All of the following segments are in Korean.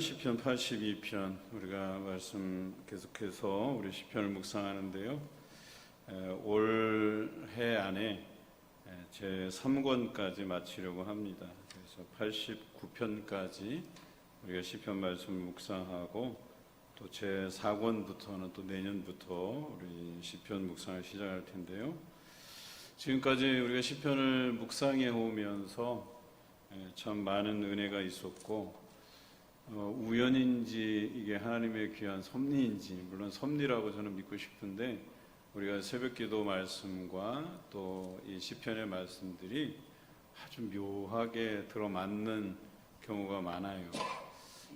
시편 82편 우리가 말씀 계속해서 우리 시편을 묵상하는데요. 올해 안에 제 3권까지 마치려고 합니다. 그래서 89편까지 우리가 시편 말씀 묵상하고 또 제 4권부터는 또 내년부터 우리 시편 묵상을 시작할 텐데요. 지금까지 우리가 시편을 묵상해 오면서 참 많은 은혜가 있었고 어, 우연인지 이게 하나님의 귀한 섭리인지 물론 섭리라고 저는 믿고 싶은데 우리가 새벽기도 말씀과 또 이 시편의 말씀들이 아주 묘하게 들어맞는 경우가 많아요.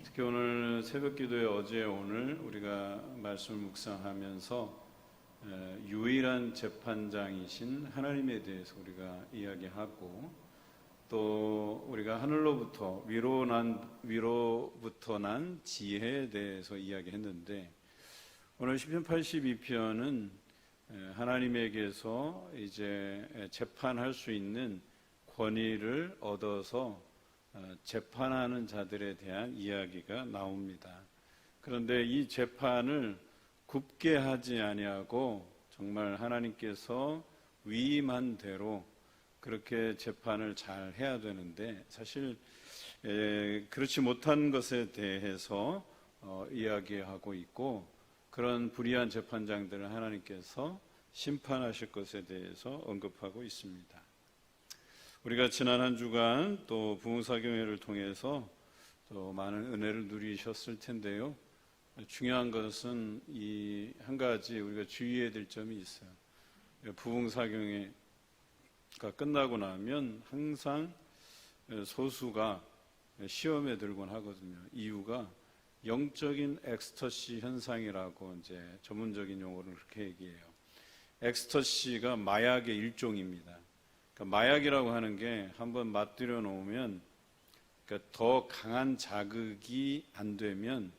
특히 오늘 새벽기도에 어제 오늘 우리가 말씀을 묵상하면서 유일한 재판장이신 하나님에 대해서 우리가 이야기하고 또 우리가 하늘로부터 위로 난 위로부터 난 지혜에 대해서 이야기했는데 오늘 시편 82편은 하나님에게서 이제 재판할 수 있는 권위를 얻어서 어, 재판하는 자들에 대한 이야기가 나옵니다. 그런데 이 재판을 굽게 하지 아니하고 정말 하나님께서 위임한 대로 그렇게 재판을 잘 해야 되는데 사실 에, 그렇지 못한 것에 대해서 어, 이야기하고 있고 그런 불의한 재판장들을 하나님께서 심판하실 것에 대해서 언급하고 있습니다. 우리가 지난 한 주간 또 부흥사경회를 통해서 또 많은 은혜를 누리셨을 텐데요. 중요한 것은 이 한 가지 우리가 주의해야 될 점이 있어요. 부흥사경회 가 끝나고 나면 항상 소수가 시험에 들곤 하거든요. 이유가 영적인 엑스터시 현상이라고 이제 전문적인 용어를 그렇게 얘기해요. 엑스터시가 마약의 일종입니다. 그러니까 마약이라고 하는 게 한번 맛들여 놓으면 그러니까 더 강한 자극이 안 되면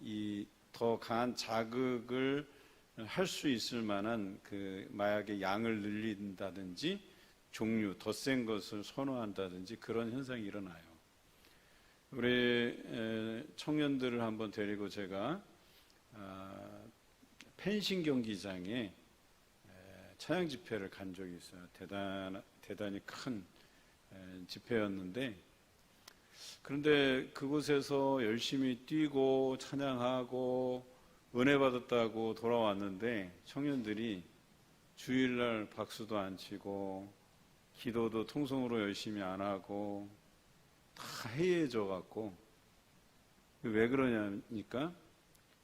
이 더 강한 자극을 할 수 있을 만한 그 마약의 양을 늘린다든지 종류 더 센 것을 선호한다든지 그런 현상이 일어나요. 우리 청년들을 한번 데리고 제가 아, 펜싱 경기장에 차양 집회를 간 적이 있어요. 대단, 대단히 큰 집회였는데, 그런데 그곳에서 열심히 뛰고 찬양하고 은혜 받았다고 돌아왔는데 청년들이 주일날 박수도 안 치고 기도도 통성으로 열심히 안 하고 다 해이해져 갖고 왜 그러냐니까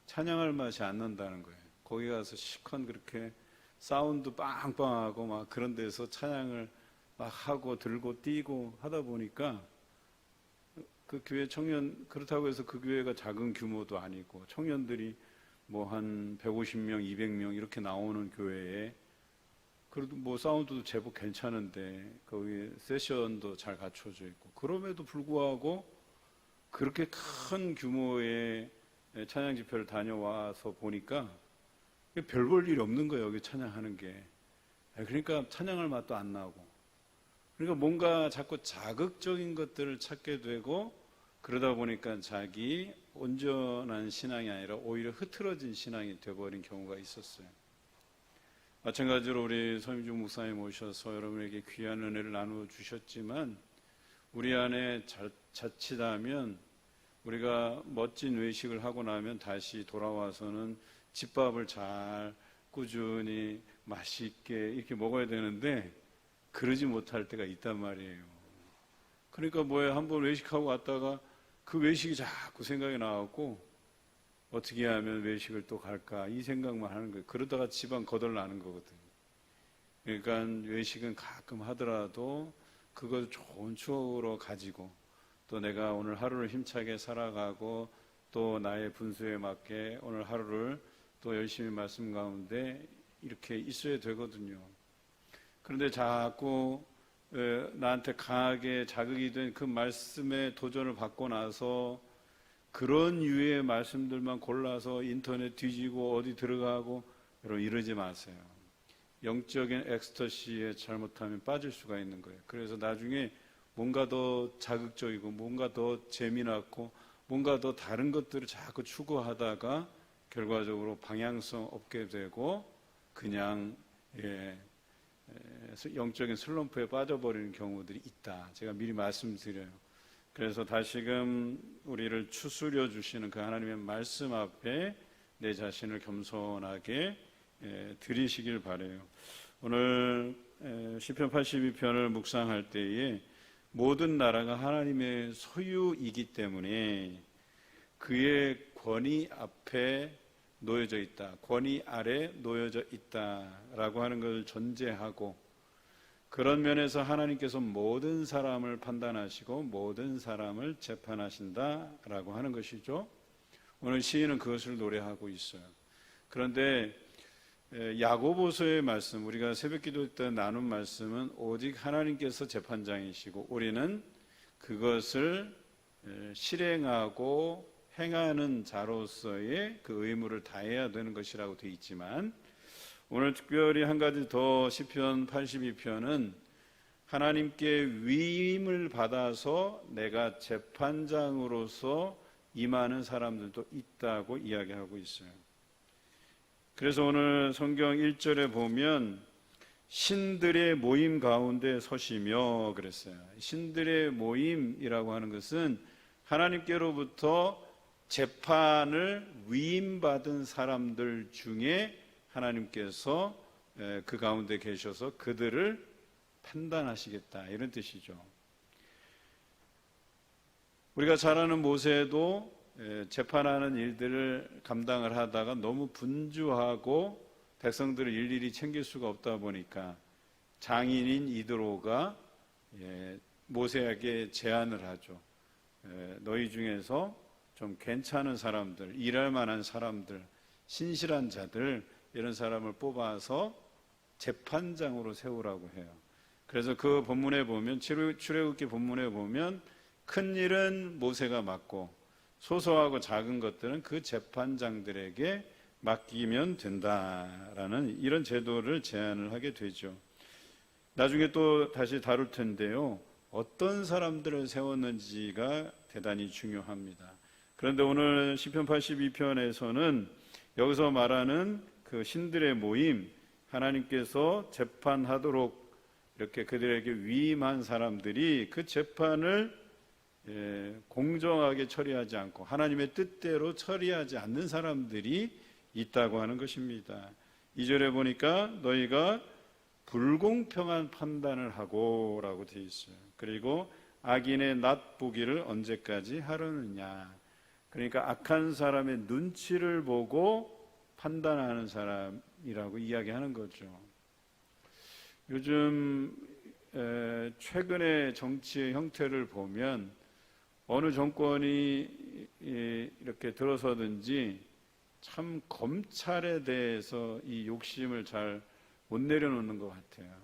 찬양할 맛이 안 난다는 거예요. 거기 가서 실컷 그렇게 사운드 빵빵하고 막 그런 데서 찬양을 막 하고 들고 뛰고 하다 보니까 그 교회 청년 그렇다고 해서 그 교회가 작은 규모도 아니고 청년들이 뭐 한 150명, 200명 이렇게 나오는 교회에 그래도 뭐 사운드도 제법 괜찮은데 거기 세션도 잘 갖춰져 있고 그럼에도 불구하고 그렇게 큰 규모의 찬양 집회를 다녀와서 보니까 별 볼 일이 없는 거예요. 여기 찬양하는 게. 그러니까 찬양할 맛도 안 나고. 그러니까 뭔가 자꾸 자극적인 것들을 찾게 되고 그러다 보니까 자기 온전한 신앙이 아니라 오히려 흐트러진 신앙이 되어버린 경우가 있었어요. 마찬가지로 우리 서민중 목사님 오셔서 여러분에게 귀한 은혜를 나누어 주셨지만 우리 안에 자, 자칫하면 우리가 멋진 외식을 하고 나면 다시 돌아와서는 집밥을 잘 꾸준히 맛있게 이렇게 먹어야 되는데 그러지 못할 때가 있단 말이에요. 그러니까 뭐예요? 한번 외식하고 왔다가 그 외식이 자꾸 생각이 나갖고 어떻게 하면 외식을 또 갈까 이 생각만 하는 거예요. 그러다가 집안 거덜나는 거거든요. 그러니까 외식은 가끔 하더라도 그걸 좋은 추억으로 가지고 또 내가 오늘 하루를 힘차게 살아가고 또 나의 분수에 맞게 오늘 하루를 또 열심히 말씀 가운데 이렇게 있어야 되거든요. 그런데 자꾸 나한테 강하게 자극이 된 그 말씀에 도전을 받고 나서 그런 유의 말씀들만 골라서 인터넷 뒤지고 어디 들어가고 여러분 이러지 마세요. 영적인 엑스터시에 잘못하면 빠질 수가 있는 거예요. 그래서 나중에 뭔가 더 자극적이고 뭔가 더 재미났고 뭔가 더 다른 것들을 자꾸 추구하다가 결과적으로 방향성 없게 되고 그냥 예, 에, 영적인 슬럼프에 빠져버리는 경우들이 있다. 제가 미리 말씀드려요. 그래서 다시금 우리를 추스려 주시는 그 하나님의 말씀 앞에 내 자신을 겸손하게 에, 드리시길 바래요. 오늘 에, 시편 82편을 묵상할 때에 모든 나라가 하나님의 소유이기 때문에 그의 권위 앞에 놓여져 있다. 권위 아래 놓여져 있다라고 하는 것을 전제하고 그런 면에서 하나님께서 모든 사람을 판단하시고 모든 사람을 재판하신다라고 하는 것이죠. 오늘 시인은 그것을 노래하고 있어요. 그런데 에, 야고보서의 말씀, 우리가 새벽기도 때 나눈 말씀은 오직 하나님께서 재판장이시고 우리는 그것을 에, 실행하고 행하는 자로서의 그 의무를 다해야 되는 것이라고 되어 있지만 오늘 특별히 한 가지 더 시편 82편은 하나님께 위임을 받아서 내가 재판장으로서 임하는 사람들도 있다고 이야기하고 있어요. 그래서 오늘 성경 1절에 보면 신들의 모임 가운데 서시며 그랬어요. 신들의 모임이라고 하는 것은 하나님께로부터 재판을 위임받은 사람들 중에 하나님께서 그 가운데 계셔서 그들을 판단하시겠다 이런 뜻이죠. 우리가 잘 아는 모세도 재판하는 일들을 감당을 하다가 너무 분주하고 백성들을 일일이 챙길 수가 없다 보니까 장인인 이드로가 예, 모세에게 제안을 하죠. 너희 중에서 좀 괜찮은 사람들, 일할 만한 사람들, 신실한 자들 이런 사람을 뽑아서 재판장으로 세우라고 해요. 그래서 그 본문에 보면 출애굽기 본문에 보면 큰 일은 모세가 맡고 소소하고 작은 것들은 그 재판장들에게 맡기면 된다라는 이런 제도를 제안을 하게 되죠. 나중에 또 다시 다룰 텐데요. 어떤 사람들을 세웠는지가 대단히 중요합니다. 그런데 오늘 시편 82편에서는 여기서 말하는 그 신들의 모임 하나님께서 재판하도록 이렇게 그들에게 위임한 사람들이 그 재판을 예, 공정하게 처리하지 않고 하나님의 뜻대로 처리하지 않는 사람들이 있다고 하는 것입니다. 이절에 보니까 너희가 불공평한 판단을 하고 라고 되어 있어요. 그리고 악인의 낫 보기를 언제까지 하려느냐. 그러니까 악한 사람의 눈치를 보고 판단하는 사람이라고 이야기하는 거죠. 요즘 최근의 정치의 형태를 보면 어느 정권이 이렇게 들어서든지 참 검찰에 대해서 이 욕심을 잘 못 내려놓는 것 같아요.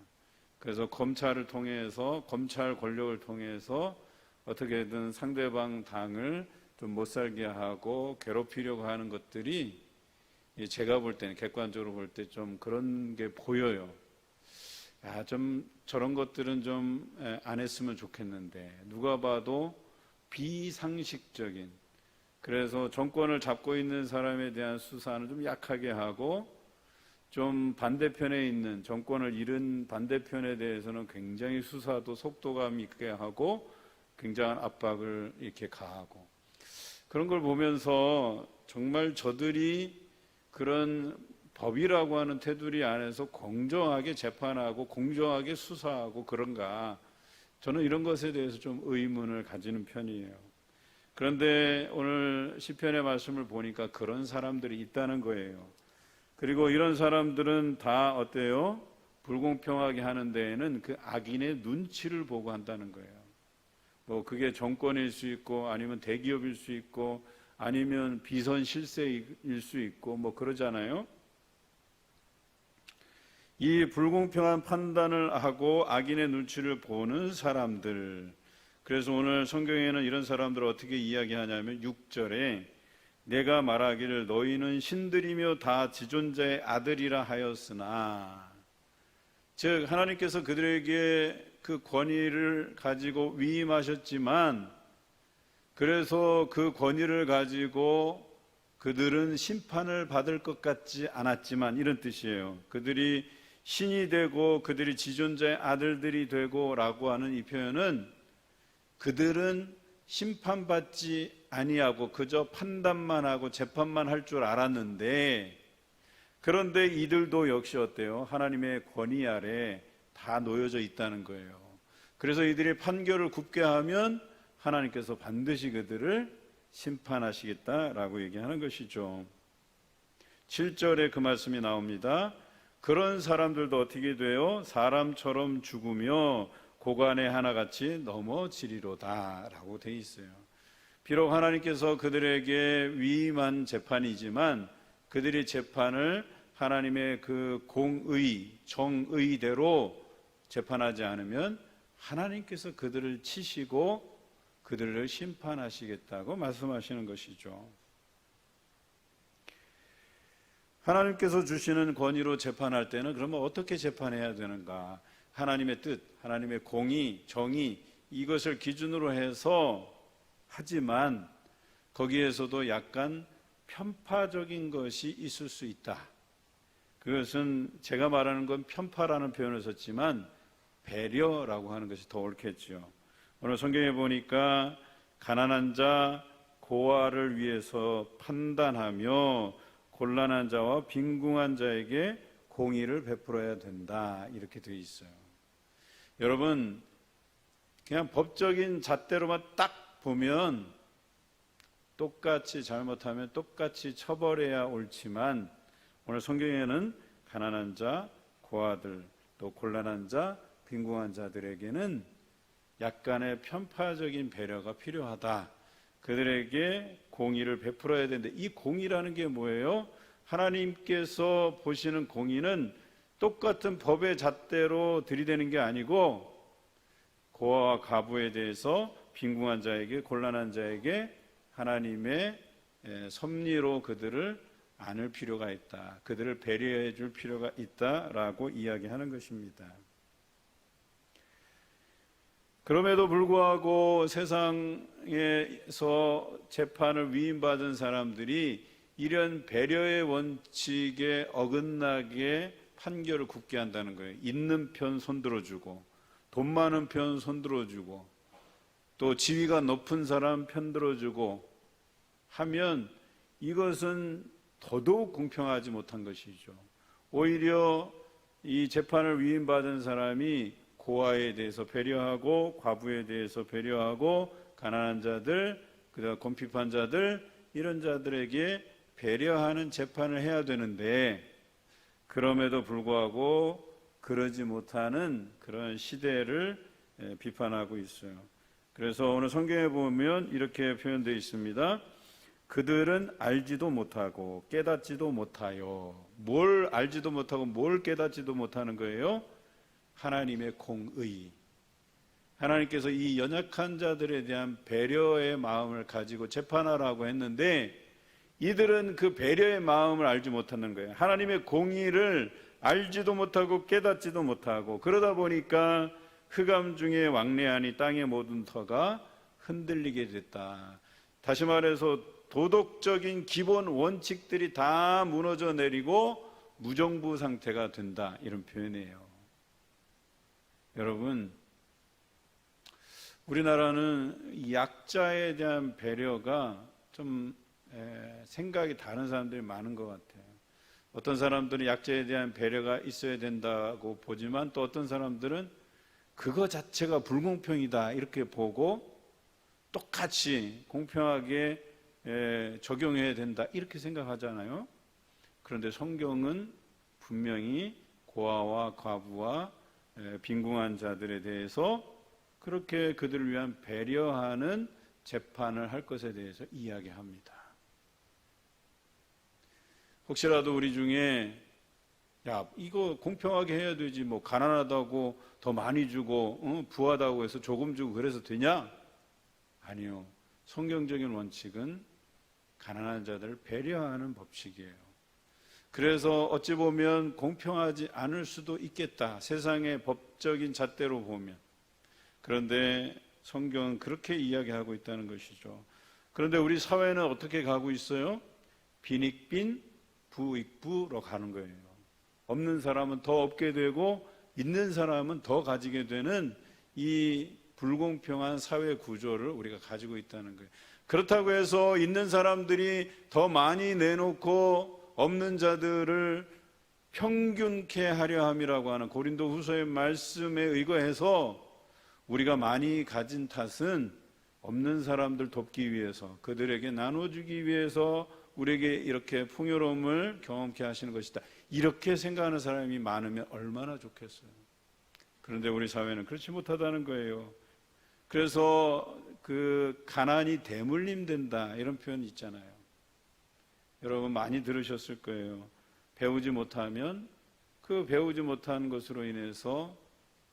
그래서 검찰을 통해서 검찰 권력을 통해서 어떻게든 상대방 당을 좀 못 살게 하고 괴롭히려고 하는 것들이 제가 볼 때는 객관적으로 볼 때 좀 그런 게 보여요. 야, 좀 저런 것들은 좀 안 했으면 좋겠는데. 누가 봐도 비상식적인. 그래서 정권을 잡고 있는 사람에 대한 수사는 좀 약하게 하고 좀 반대편에 있는 정권을 잃은 반대편에 대해서는 굉장히 수사도 속도감 있게 하고 굉장한 압박을 이렇게 가하고 그런 걸 보면서 정말 저들이 그런 법이라고 하는 테두리 안에서 공정하게 재판하고 공정하게 수사하고 그런가 저는 이런 것에 대해서 좀 의문을 가지는 편이에요. 그런데 오늘 시편의 말씀을 보니까 그런 사람들이 있다는 거예요. 그리고 이런 사람들은 다 어때요? 불공평하게 하는 데에는 그 악인의 눈치를 보고 한다는 거예요. 뭐 그게 정권일 수 있고 아니면 대기업일 수 있고 아니면 비선 실세일 수 있고 뭐 그러잖아요. 이 불공평한 판단을 하고 악인의 눈치를 보는 사람들. 그래서 오늘 성경에는 이런 사람들을 어떻게 이야기하냐면 6절에 내가 말하기를 너희는 신들이며 다 지존자의 아들이라 하였으나 즉 하나님께서 그들에게 그 권위를 가지고 위임하셨지만 그래서 그 권위를 가지고 그들은 심판을 받을 것 같지 않았지만 이런 뜻이에요. 그들이 신이 되고 그들이 지존자의 아들들이 되고라고 하는 이 표현은 그들은 심판받지 아니하고 그저 판단만 하고 재판만 할 줄 알았는데 그런데 이들도 역시 어때요? 하나님의 권위 아래 다 놓여져 있다는 거예요. 그래서 이들이 판결을 굽게 하면 하나님께서 반드시 그들을 심판하시겠다라고 얘기하는 것이죠. 7절에 그 말씀이 나옵니다. 그런 사람들도 어떻게 돼요? 사람처럼 죽으며 고관에 하나같이 넘어지리로다라고 돼 있어요. 비록 하나님께서 그들에게 위임한 재판이지만 그들이 재판을 하나님의 그 공의, 정의대로 재판하지 않으면 하나님께서 그들을 치시고 그들을 심판하시겠다고 말씀하시는 것이죠. 하나님께서 주시는 권위로 재판할 때는 그러면 어떻게 재판해야 되는가? 하나님의 뜻, 하나님의 공의, 정의 이것을 기준으로 해서 하지만 거기에서도 약간 편파적인 것이 있을 수 있다. 그것은 제가 말하는 건 편파라는 표현을 썼지만 배려라고 하는 것이 더 옳겠죠. 오늘 성경에 보니까 가난한 자, 고아를 위해서 판단하며 곤란한 자와 빈궁한 자에게 공의를 베풀어야 된다. 이렇게 되어 있어요. 여러분, 그냥 법적인 잣대로만 딱 보면 똑같이 잘못하면 똑같이 처벌해야 옳지만 오늘 성경에는 가난한 자, 고아들, 또 곤란한 자, 빈궁한 자들에게는 약간의 편파적인 배려가 필요하다. 그들에게 공의를 베풀어야 되는데 이 공의라는 게 뭐예요? 하나님께서 보시는 공의는 똑같은 법의 잣대로 들이대는 게 아니고 고아와 가부에 대해서 빈궁한 자에게 곤란한 자에게 하나님의 섭리로 그들을 안을 필요가 있다. 그들을 배려해 줄 필요가 있다라고 이야기하는 것입니다. 그럼에도 불구하고 세상에서 재판을 위임받은 사람들이 이런 배려의 원칙에 어긋나게 판결을 굳게 한다는 거예요. 있는 편 손들어주고, 돈 많은 편 손들어주고, 또 지위가 높은 사람 편들어주고 하면 이것은 더더욱 공평하지 못한 것이죠. 오히려 이 재판을 위임받은 사람이 고아에 대해서 배려하고 과부에 대해서 배려하고 가난한 자들, 그다음 곤핍한 자들 이런 자들에게 배려하는 재판을 해야 되는데 그럼에도 불구하고 그러지 못하는 그런 시대를 비판하고 있어요. 그래서 오늘 성경에 보면 이렇게 표현되어 있습니다. 그들은 알지도 못하고 깨닫지도 못하여 뭘 알지도 못하고 뭘 깨닫지도 못하는 거예요? 하나님의 공의. 하나님께서 이 연약한 자들에 대한 배려의 마음을 가지고 재판하라고 했는데 이들은 그 배려의 마음을 알지 못하는 거예요. 하나님의 공의를 알지도 못하고 깨닫지도 못하고 그러다 보니까 흑암 중에 왕래하니 땅의 모든 터가 흔들리게 됐다. 다시 말해서 도덕적인 기본 원칙들이 다 무너져 내리고 무정부 상태가 된다. 이런 표현이에요. 여러분, 우리나라는 약자에 대한 배려가 좀 생각이 다른 사람들이 많은 것 같아요. 어떤 사람들은 약자에 대한 배려가 있어야 된다고 보지만 또 어떤 사람들은 그거 자체가 불공평이다 이렇게 보고 똑같이 공평하게 적용해야 된다 이렇게 생각하잖아요. 그런데 성경은 분명히 고아와 과부와 빈궁한 자들에 대해서 그렇게 그들을 위한 배려하는 재판을 할 것에 대해서 이야기합니다. 혹시라도 우리 중에 야 이거 공평하게 해야 되지 뭐 가난하다고 더 많이 주고 어? 부하다고 해서 조금 주고 그래서 되냐? 아니요. 성경적인 원칙은 가난한 자들을 배려하는 법칙이에요. 그래서 어찌 보면 공평하지 않을 수도 있겠다. 세상의 법적인 잣대로 보면. 그런데 성경은 그렇게 이야기하고 있다는 것이죠. 그런데 우리 사회는 어떻게 가고 있어요? 빈익빈 부익부로 가는 거예요. 없는 사람은 더 없게 되고 있는 사람은 더 가지게 되는 이 불공평한 사회 구조를 우리가 가지고 있다는 거예요. 그렇다고 해서 있는 사람들이 더 많이 내놓고 없는 자들을 평균케 하려 함이라고 하는 고린도 후서의 말씀에 의거해서 우리가 많이 가진 탓은 없는 사람들 돕기 위해서 그들에게 나눠주기 위해서 우리에게 이렇게 풍요로움을 경험케 하시는 것이다. 이렇게 생각하는 사람이 많으면 얼마나 좋겠어요. 그런데 우리 사회는 그렇지 못하다는 거예요. 그래서 그 가난이 대물림 된다 이런 표현 있잖아요. 여러분 많이 들으셨을 거예요. 배우지 못하면 그 배우지 못한 것으로 인해서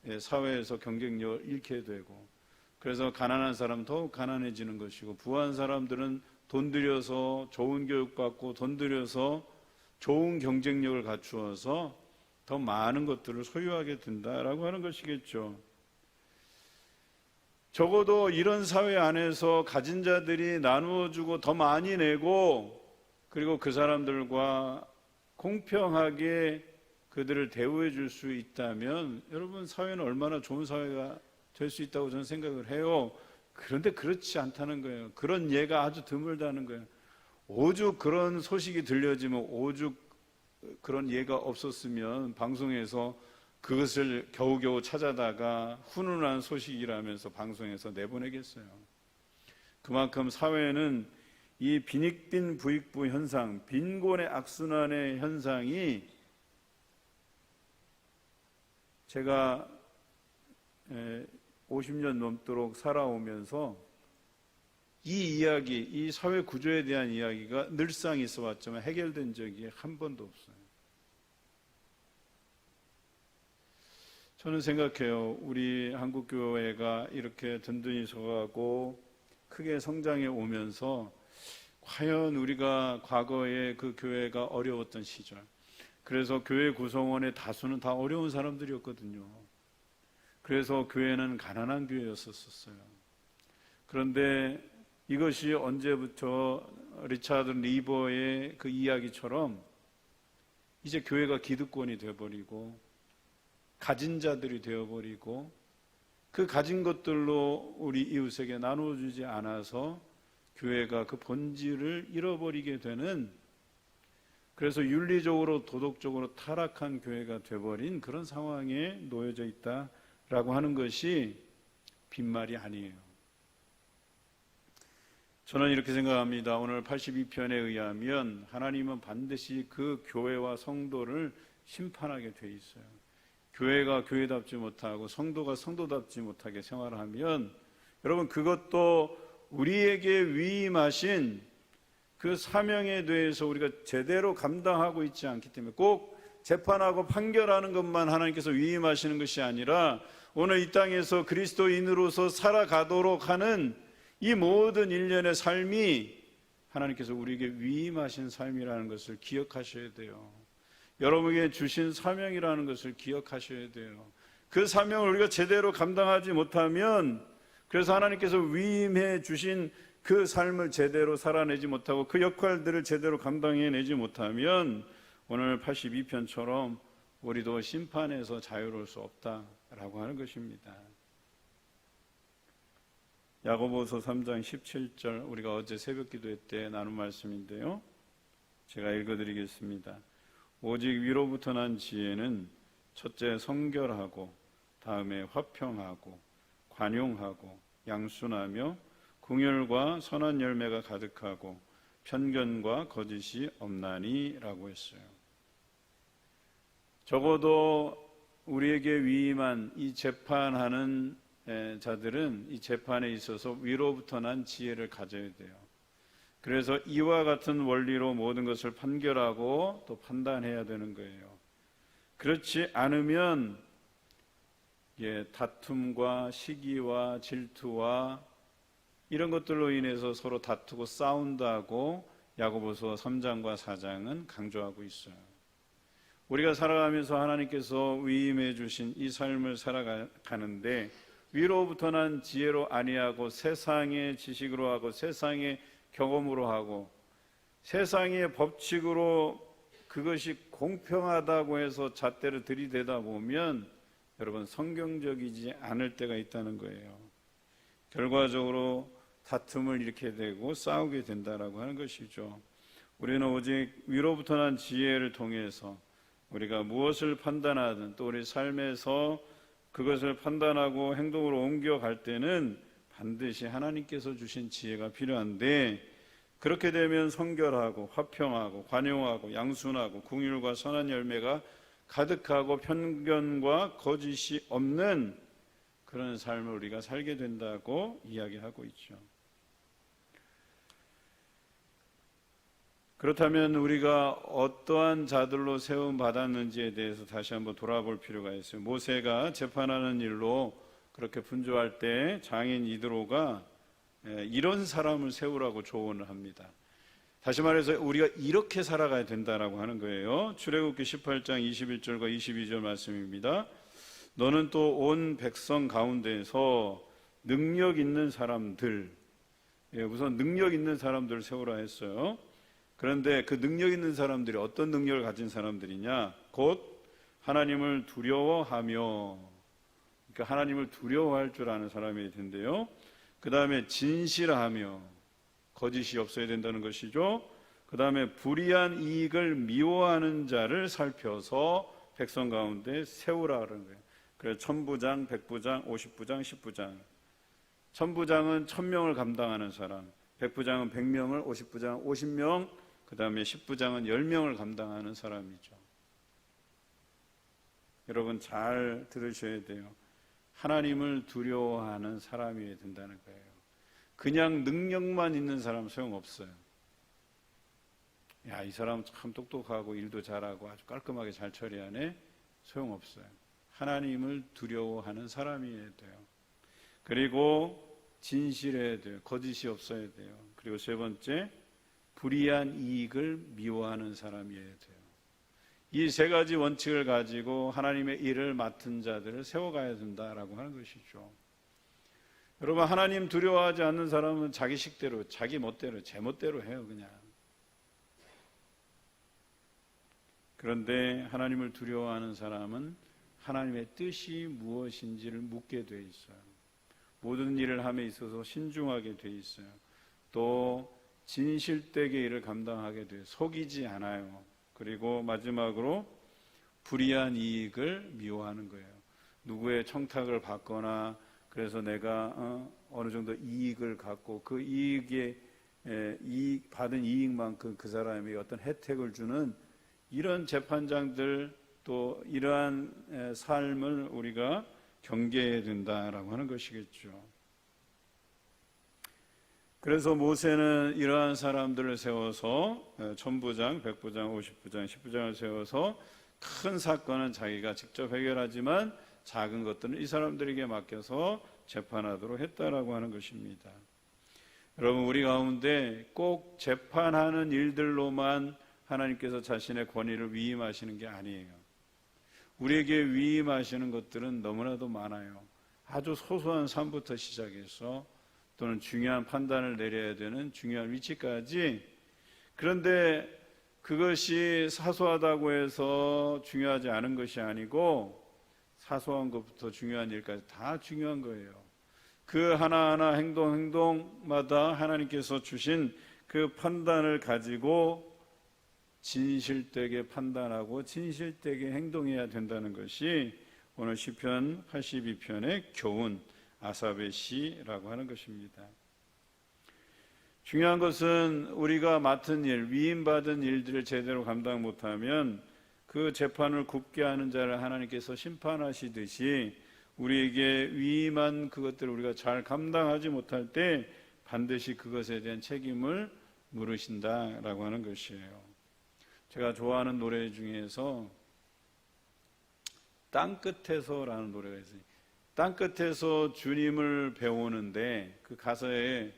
예, 사회에서 경쟁력을 잃게 되고 그래서 가난한 사람 더욱 가난해지는 것이고 부한 사람들은 돈 들여서 좋은 교육 받고 돈 들여서 좋은 경쟁력을 갖추어서 더 많은 것들을 소유하게 된다라고 하는 것이겠죠. 적어도 이런 사회 안에서 가진 자들이 나누어 주고 더 많이 내고 그리고 그 사람들과 공평하게 그들을 대우해 줄 수 있다면 여러분 사회는 얼마나 좋은 사회가 될 수 있다고 저는 생각을 해요. 그런데 그렇지 않다는 거예요. 그런 예가 아주 드물다는 거예요. 오죽 그런 소식이 들려지면 오죽 그런 예가 없었으면 방송에서 그것을 겨우겨우 찾아다가 훈훈한 소식이라면서 방송에서 내보내겠어요. 그만큼 사회는 이 빈익빈 부익부 현상, 빈곤의 악순환의 현상이 제가 50년 넘도록 살아오면서 이 이야기, 이 사회 구조에 대한 이야기가 늘상 있어 왔지만 해결된 적이 한 번도 없어요. 저는 생각해요. 우리 한국교회가 이렇게 든든히 서가고 크게 성장해 오면서 과연 우리가 과거에 그 교회가 어려웠던 시절, 그래서 교회 구성원의 다수는 다 어려운 사람들이었거든요. 그래서 교회는 가난한 교회였었어요. 그런데 이것이 언제부터 리차드 리버의 그 이야기처럼 이제 교회가 기득권이 되어버리고 가진 자들이 되어버리고 그 가진 것들로 우리 이웃에게 나눠주지 않아서 교회가 그 본질을 잃어버리게 되는 그래서 윤리적으로 도덕적으로 타락한 교회가 되어버린 그런 상황에 놓여져 있다라고 하는 것이 빈말이 아니에요. 저는 이렇게 생각합니다. 오늘 82편에 의하면 하나님은 반드시 그 교회와 성도를 심판하게 돼 있어요. 교회가 교회답지 못하고 성도가 성도답지 못하게 생활하면 여러분 그것도 우리에게 위임하신 그 사명에 대해서 우리가 제대로 감당하고 있지 않기 때문에 꼭 재판하고 판결하는 것만 하나님께서 위임하시는 것이 아니라 오늘 이 땅에서 그리스도인으로서 살아가도록 하는 이 모든 일련의 삶이 하나님께서 우리에게 위임하신 삶이라는 것을 기억하셔야 돼요. 여러분에게 주신 사명이라는 것을 기억하셔야 돼요. 그 사명을 우리가 제대로 감당하지 못하면 그래서 하나님께서 위임해 주신 그 삶을 제대로 살아내지 못하고 그 역할들을 제대로 감당해내지 못하면 오늘 82편처럼 우리도 심판에서 자유로울 수 없다라고 하는 것입니다. 야고보서 3장 17절 우리가 어제 새벽 기도회 때 나눈 말씀인데요. 제가 읽어 드리겠습니다. 오직 위로부터 난 지혜는 첫째 성결하고 다음에 화평하고 관용하고 양순하며 궁율과 선한 열매가 가득하고 편견과 거짓이 없나니라고 했어요. 적어도 우리에게 위임한 이 재판하는 자들은 이 재판에 있어서 위로부터 난 지혜를 가져야 돼요. 그래서 이와 같은 원리로 모든 것을 판결하고 또 판단해야 되는 거예요. 그렇지 않으면 예, 다툼과 시기와 질투와 이런 것들로 인해서 서로 다투고 싸운다고 야고보서 3장과 4장은 강조하고 있어요. 우리가 살아가면서 하나님께서 위임해 주신 이 삶을 살아가는데 위로부터 난 지혜로 아니하고 세상의 지식으로 하고 세상의 경험으로 하고 세상의 법칙으로 그것이 공평하다고 해서 잣대를 들이대다 보면 여러분 성경적이지 않을 때가 있다는 거예요. 결과적으로 다툼을 일으게 되고 싸우게 된다라고 하는 것이죠. 우리는 오직 위로부터 난 지혜를 통해서 우리가 무엇을 판단하든 또 우리 삶에서 그것을 판단하고 행동으로 옮겨갈 때는 반드시 하나님께서 주신 지혜가 필요한데 그렇게 되면 성결하고 화평하고 관용하고 양순하고 궁율과 선한 열매가 가득하고 편견과 거짓이 없는 그런 삶을 우리가 살게 된다고 이야기하고 있죠. 그렇다면 우리가 어떠한 자들로 세움 받았는지에 대해서 다시 한번 돌아볼 필요가 있어요. 모세가 재판하는 일로 그렇게 분주할 때 장인 이드로가 예, 이런 사람을 세우라고 조언을 합니다. 다시 말해서 우리가 이렇게 살아가야 된다라고 하는 거예요. 출애굽기 18장 21절과 22절 말씀입니다. 너는 또 온 백성 가운데서 능력 있는 사람들, 예, 우선 능력 있는 사람들을 세우라 했어요. 그런데 그 능력 있는 사람들이 어떤 능력을 가진 사람들이냐? 곧 하나님을 두려워하며, 그러니까 하나님을 두려워할 줄 아는 사람이 된대요. 그 다음에 진실하며, 거짓이 없어야 된다는 것이죠. 그 다음에 불의한 이익을 미워하는 자를 살펴서 백성 가운데 세우라 그러는 거예요. 그래서 천부장, 백부장, 오십부장, 십부장. 천부장은 천명을 감당하는 사람, 백부장은 백명을, 오십부장은 오십명, 그 다음에 십부장은 열명을 감당하는 사람이죠. 여러분 잘 들으셔야 돼요. 하나님을 두려워하는 사람이어야 된다는 거예요. 그냥 능력만 있는 사람 소용없어요. 야, 이 사람 참 똑똑하고 일도 잘하고 아주 깔끔하게 잘 처리하네? 소용없어요. 하나님을 두려워하는 사람이어야 돼요. 그리고 진실해야 돼요. 거짓이 없어야 돼요. 그리고 세 번째, 불이한 이익을 미워하는 사람이어야 돼요. 이 세 가지 원칙을 가지고 하나님의 일을 맡은 자들을 세워가야 된다라고 하는 것이죠. 여러분 하나님 두려워하지 않는 사람은 자기 식대로 자기 멋대로 제 멋대로 해요 그냥. 그런데 하나님을 두려워하는 사람은 하나님의 뜻이 무엇인지를 묻게 돼 있어요. 모든 일을 함에 있어서 신중하게 돼 있어요. 또 진실되게 일을 감당하게 돼요. 속이지 않아요. 그리고 마지막으로 불이한 이익을 미워하는 거예요. 누구의 청탁을 받거나 그래서 내가 어, 느 정도 이익을 갖고 그 이익에 받은 이익만큼 그 사람이 어떤 혜택을 주는 이런 재판장들 또 이러한 에, 삶을 우리가 경계해야 된다라고 하는 것이겠죠. 그래서 모세는 이러한 사람들을 세워서 천부장, 백부장, 오십부장, 십부장을 세워서 큰 사건은 자기가 직접 해결하지만 작은 것들은 이 사람들에게 맡겨서 재판하도록 했다라고 하는 것입니다. 여러분 우리 가운데 꼭 재판하는 일들로만 하나님께서 자신의 권위를 위임하시는 게 아니에요. 우리에게 위임하시는 것들은 너무나도 많아요. 아주 소소한 삶부터 시작해서 또는 중요한 판단을 내려야 되는 중요한 위치까지 그런데 그것이 사소하다고 해서 중요하지 않은 것이 아니고 사소한 것부터 중요한 일까지 다 중요한 거예요. 그 하나하나 행동 행동마다 하나님께서 주신 그 판단을 가지고 진실되게 판단하고 진실되게 행동해야 된다는 것이 오늘 시편 82편의 교훈 아삽의 시라고 하는 것입니다. 중요한 것은 우리가 맡은 일, 위임받은 일들을 제대로 감당 못하면 그 재판을 굽게 하는 자를 하나님께서 심판하시듯이 우리에게 위임한 그것들을 우리가 잘 감당하지 못할 때 반드시 그것에 대한 책임을 물으신다라고 하는 것이에요. 제가 좋아하는 노래 중에서 땅 끝에서라는 노래가 있어요. 땅 끝에서 주님을 배우는데 그 가사에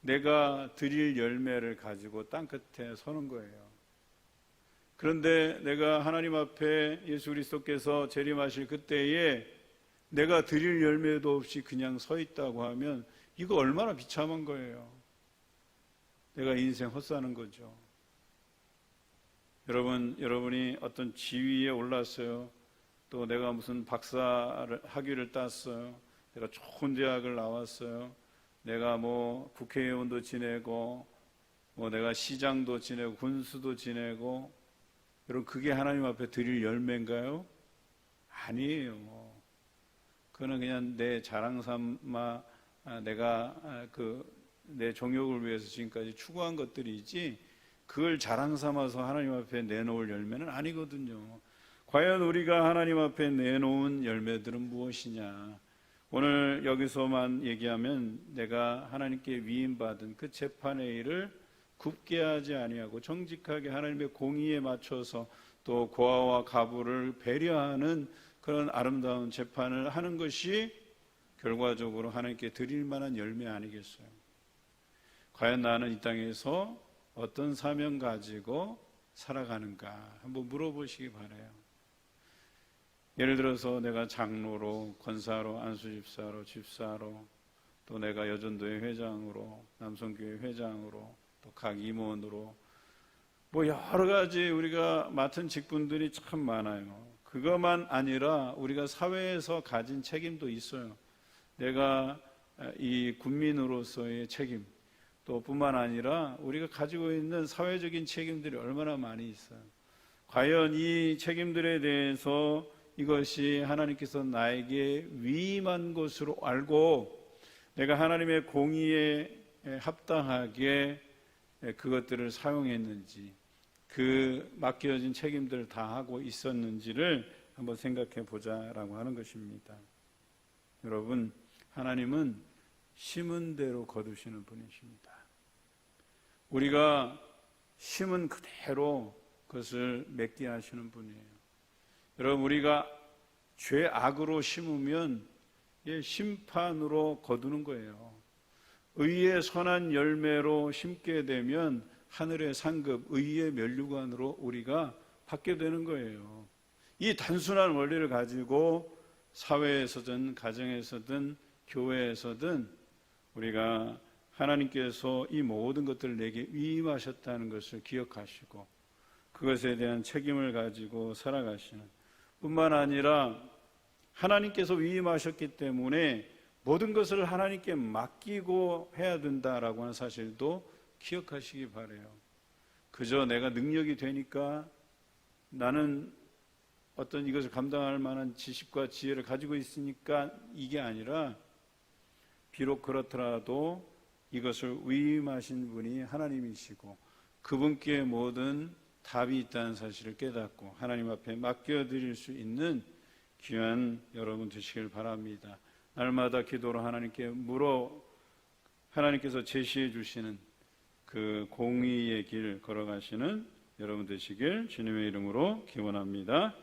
내가 드릴 열매를 가지고 땅 끝에 서는 거예요. 그런데 내가 하나님 앞에 예수 그리스도께서 재림하실 그때에 내가 드릴 열매도 없이 그냥 서 있다고 하면 이거 얼마나 비참한 거예요. 내가 인생 헛사는 거죠. 여러분, 여러분이 어떤 지위에 올랐어요. 또 내가 무슨 박사 학위를 땄어요. 내가 좋은 대학을 나왔어요. 내가 뭐 국회의원도 지내고, 뭐 내가 시장도 지내고, 군수도 지내고, 여러분, 그게 하나님 앞에 드릴 열매인가요? 아니에요. 그거는 그냥 내 자랑 삼아 아, 내가 아, 그내 종욕을 위해서 지금까지 추구한 것들이지 그걸 자랑 삼아서 하나님 앞에 내놓을 열매는 아니거든요. 과연 우리가 하나님 앞에 내놓은 열매들은 무엇이냐? 오늘 여기서만 얘기하면 내가 하나님께 위임받은 그 재판의 일을 굽게 하지 아니하고 정직하게 하나님의 공의에 맞춰서 또 고아와 가부를 배려하는 그런 아름다운 재판을 하는 것이 결과적으로 하나님께 드릴 만한 열매 아니겠어요? 과연 나는 이 땅에서 어떤 사명 가지고 살아가는가 한번 물어보시기 바래요. 예를 들어서 내가 장로로, 권사로, 안수집사로, 집사로, 또 내가 여전도회 회장으로, 남성교회 회장으로, 또각 임원으로, 뭐 여러 가지 우리가 맡은 직분들이 참 많아요. 그것만 아니라 우리가 사회에서 가진 책임도 있어요. 내가 이 국민으로서의 책임, 또 뿐만 아니라 우리가 가지고 있는 사회적인 책임들이 얼마나 많이 있어요. 과연 이 책임들에 대해서 이것이 하나님께서 나에게 위임한 것으로 알고 내가 하나님의 공의에 합당하게 그것들을 사용했는지 그 맡겨진 책임들을 다 하고 있었는지를 한번 생각해 보자라고 하는 것입니다. 여러분, 하나님은 심은 대로 거두시는 분이십니다. 우리가 심은 그대로 그것을 맺게 하시는 분이에요. 여러분, 우리가 죄악으로 심으면 예, 심판으로 거두는 거예요. 의의 선한 열매로 심게 되면 하늘의 상급, 의의 면류관으로 우리가 받게 되는 거예요. 이 단순한 원리를 가지고 사회에서든 가정에서든 교회에서든 우리가 하나님께서 이 모든 것들을 내게 위임하셨다는 것을 기억하시고 그것에 대한 책임을 가지고 살아가시는 뿐만 아니라 하나님께서 위임하셨기 때문에 모든 것을 하나님께 맡기고 해야 된다라고 하는 사실도 기억하시기 바래요. 그저 내가 능력이 되니까 나는 어떤 이것을 감당할 만한 지식과 지혜를 가지고 있으니까 이게 아니라 비록 그렇더라도 이것을 위임하신 분이 하나님이시고 그분께 모든 답이 있다는 사실을 깨닫고 하나님 앞에 맡겨드릴 수 있는 귀한 여러분 되시길 바랍니다. 날마다 기도로 하나님께 물어 하나님께서 제시해 주시는 그 공의의 길 걸어가시는 여러분 되시길 주님의 이름으로 기원합니다.